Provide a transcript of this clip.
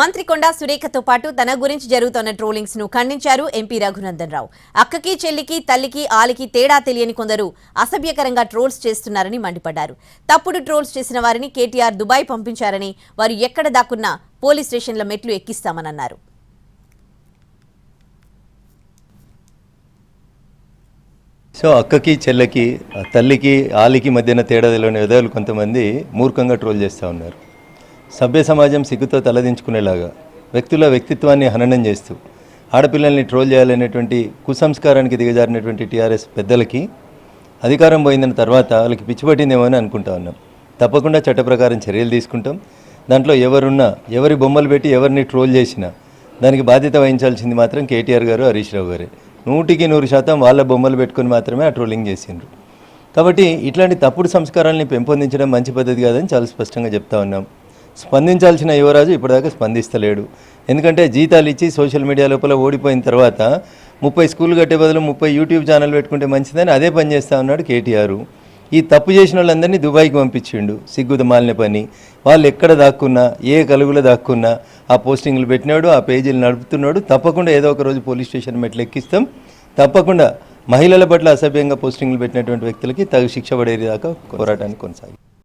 మంత్రి కొండా సురేఖతో పాటు తన గురించి జరుగుతున్న ట్రోలింగ్స్ను ఖండించారు ఎంపీ రఘునందన్ రావు. అక్కకి చెల్లికి తల్లికి ఆలికి తేడా తెలియని కొందరు అసభ్యకరంగా ట్రోల్స్ చేస్తున్నారని మండిపడ్డారు. తప్పుడు ట్రోల్స్ చేసిన వారిని కేటీఆర్ దుబాయ్ పంపించారని వారు ఎక్కడ దాక్కున్నా పోలీస్ స్టేషన్ల మెట్లు ఎక్కిస్తామన్నారు సో అక్కకి చెల్లకి తల్లికి ఆలికి మధ్యన తేడా తెలియని విధాలు కొంతమంది మూర్ఖంగా ట్రోల్ చేస్తూ ఉన్నారు. సభ్య సమాజం సిగ్గుతో తలదించుకునేలాగా వ్యక్తుల వ్యక్తిత్వాన్ని హననం చేస్తూ ఆడపిల్లల్ని ట్రోల్ చేయాలనేటువంటి కుసంస్కారానికి దిగజారినటువంటి టీఆర్ఎస్ పెద్దలకి అధికారం పోయిందని తర్వాత వాళ్ళకి పిచ్చిపట్టిందేమో అని అనుకుంటా ఉన్నాం. తప్పకుండా చట్ట ప్రకారం చర్యలు తీసుకుంటాం. దాంట్లో ఎవరున్నా ఎవరి బొమ్మలు పెట్టి ఎవరిని ట్రోల్ చేసినా దానికి బాధ్యత వహించాల్సింది మాత్రం కేటీఆర్ గారు హరీష్ రావు గారే. నూటికి నూరు శాతం వాళ్ళ బొమ్మలు పెట్టుకొని మాత్రమే ఆ ట్రోలింగ్ చేసిండ్రు. కాబట్టి ఇట్లాంటి తప్పుడు సంస్కారాలని పెంపొందించడం మంచి పద్ధతి కాదని చాలా స్పష్టంగా చెప్తా ఉన్నాం. స్పందించాల్సిన యువరాజు ఇప్పటిదాకా స్పందిస్తలేడు. ఎందుకంటే జీతాలు ఇచ్చి సోషల్ మీడియా లోపల ఓడిపోయిన తర్వాత ముప్పై స్కూల్ కట్టే బదులు ముప్పై యూట్యూబ్ ఛానల్ పెట్టుకుంటే మంచిదని అదే పని చేస్తా ఉన్నాడు కేటీఆర్. ఈ తప్పు చేసిన వాళ్ళందరినీ దుబాయ్కి పంపించిండు. సిగ్గుత మాలిన పని. వాళ్ళు ఎక్కడ దాక్కున్నా ఏ కలుగులో దాక్కున్నా ఆ పోస్టింగ్లు పెట్టినాడు ఆ పేజీలు నడుపుతున్నాడు. తప్పకుండా ఏదో ఒక రోజు పోలీస్ స్టేషన్ మెట్లు ఎక్కిస్తాం. తప్పకుండా మహిళల పట్ల అసభ్యంగా పోస్టింగ్లు పెట్టినటువంటి వ్యక్తులకి తగు శిక్ష పడేదాకా పోరాటాన్ని కొనసాగి